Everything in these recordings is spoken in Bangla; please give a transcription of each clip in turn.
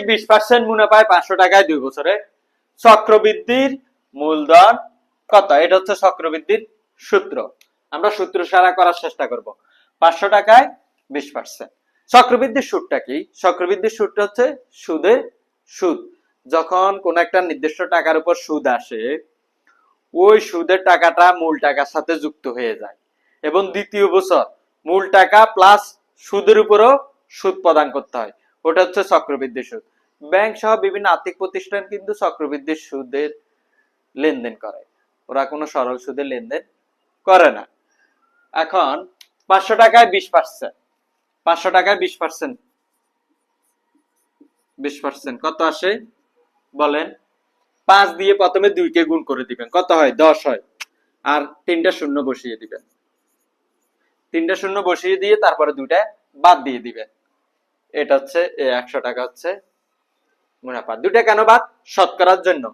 বিশ পার্সেন্ট মুনাফায় পাঁচশো টাকায় দুই বছরে। চক্রবৃদ্ধির মূলধন কত? এটা হচ্ছে চক্রবৃদ্ধির সূত্র। আমরা সূত্র সারা করার চেষ্টা করব। পাঁচশো টাকায় বিশ পার্সেন্ট চক্রবৃদ্ধির সুদটা কি? চক্রবৃদ্ধির সুদটা হচ্ছে সুদে সুদ। যখন কোন একটা নির্দিষ্ট টাকার উপর সুদ আসে, ওই সুদের টাকাটা মূল টাকার সাথে যুক্ত হয়ে যায়। এবং দ্বিতীয় বছর মূল টাকা প্লাস সুদের উপরও সুদ প্রদান করতে হয়। ওটা হচ্ছে চক্রবৃদ্ধি সুদ। ব্যাংক সহ বিভিন্ন আর্থিক প্রতিষ্ঠান কিন্তু চক্রবৃদ্ধির সুদের লেনদেন করে। ওরা কোনো সরল সুদের লেনদেন করে না। এখন পাঁচশো টাকায় বিশ পার্সেন্ট পাঁচশো টাকায় বিশ পার্সেন্ট বিশ পার্সেন্ট কত আসে? বলেন। পাঁচ দিয়ে প্রথমে দুইকে গুণ করে দিবেন। কত হয়? দশ হয়। আর তিনটা শূন্য বসিয়ে দিবেন। তিনটা শূন্য বসিয়ে দিয়ে তারপরে দুইটা বাদ দিয়ে দিবেন। এটা হচ্ছে একশো টাকা হচ্ছে মুনাফা। দুইটা কেন বাদ? শতকরার জন্য।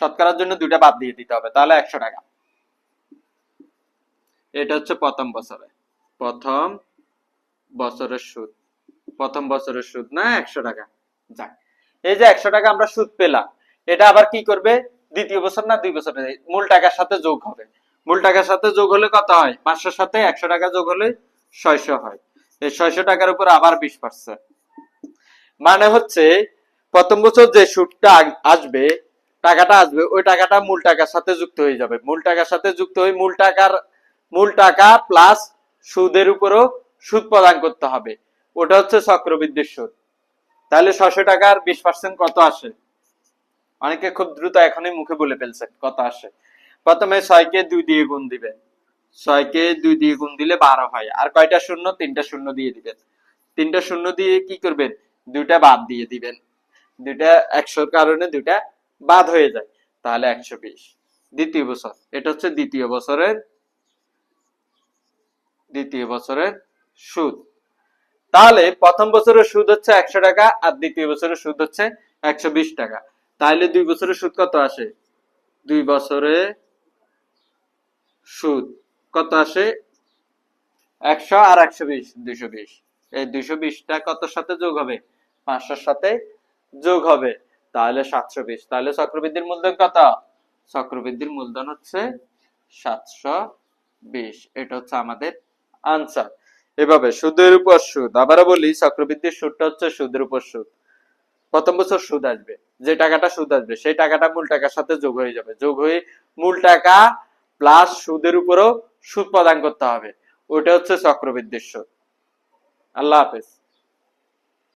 শতকরার জন্য দুইটা বাদ দিয়ে দিতে হবে, তাহলে একশো টাকা। এটা হচ্ছে প্রথম বছরে। প্রথম বছরের সুদ। প্রথম বছরের সুদ না, একশো টাকা। যাক, এই যে একশো টাকা আমরা সুদ পেলাম, এটা আবার কি করবে? দ্বিতীয় বছর না দুই বছরে? মূল টাকার সাথে যোগ হবে। মূল টাকার সাথে যোগ হলে কত হয়? পাঁচশোর সাথে একশো টাকা যোগ হলে ছয়শো হয়। এই ছয়শো টাকার উপর আবার বিশ পার্সেন্ট মানে হচ্ছে প্রথম বছর যে সুদটা আসবে, টাকাটা আসবে, ওই টাকাটা মূল টাকার সাথে যুক্ত হয়ে যাবে। মূল টাকার সাথে যুক্ত হয়ে মূল টাকার, মূল টাকা প্লাস সুদের উপরও সুদ প্রদান করতে হবে। ওটা হচ্ছে চক্রবৃদ্ধির সুদ। তাহলে ছশো টাকার বিশ পার্সেন্ট কত আসে? অনেকে খুব দ্রুত এখনই মুখে বলে ফেলছেন কত আসে। প্রথমে ছয়কে দুই দিয়ে গুণ দিবেন। ছয়কে দুই দিয়ে গুণ দিলে বারো হয়। আর কয়টা শূন্য? তিনটা শূন্য দিয়ে দিবেন। তিনটা শূন্য দিয়ে কি করবেন? দুইটা বাদ দিয়ে দিবেন। দুইটা একশোর কারণে দুইটা বাদ হয়ে যায়। তাহলে একশো বিশ। দ্বিতীয় বছর। এটা হচ্ছে দ্বিতীয় বছরের দ্বিতীয় বছরের সুদ। তাহলে প্রথম বছরের সুদ হচ্ছে একশো টাকা আর দ্বিতীয় বছরের সুদ হচ্ছে একশো বিশ টাকা। তাহলে দুই বছরের সুদ কত আসে? দুই বছরে সুদ কত আসে? একশো আর একশো বিশ, দুইশো বিশ। এই দুইশো বিশটা কত সাথে যোগ হবে? পাঁচশোর সাথে যোগ হবে। তাহলে সাতশো বিশ। তাহলে চক্রবৃদ্ধির মূলধন কত? চক্রবৃদ্ধির মূলধন হচ্ছে সাতশো বিশ। এটা হচ্ছে আমাদের আনসার। এভাবে সুদের উপর সুদ। আবারও বলি, চক্রবৃদ্ধির সুদটা হচ্ছে সুদের উপর সুদ। প্রথম বছর সুদ আসবে। যে টাকাটা সুদ আসবে, সেই টাকাটা মূল টাকার সাথে যোগ হয়ে যাবে। যোগ হয়ে মূল টাকা প্লাস সুদের উপরও সুদ প্রদান করতে হবে। ওটা হচ্ছে চক্রবৃদ্ধির সুদ। আল্লাহ হাফেজ।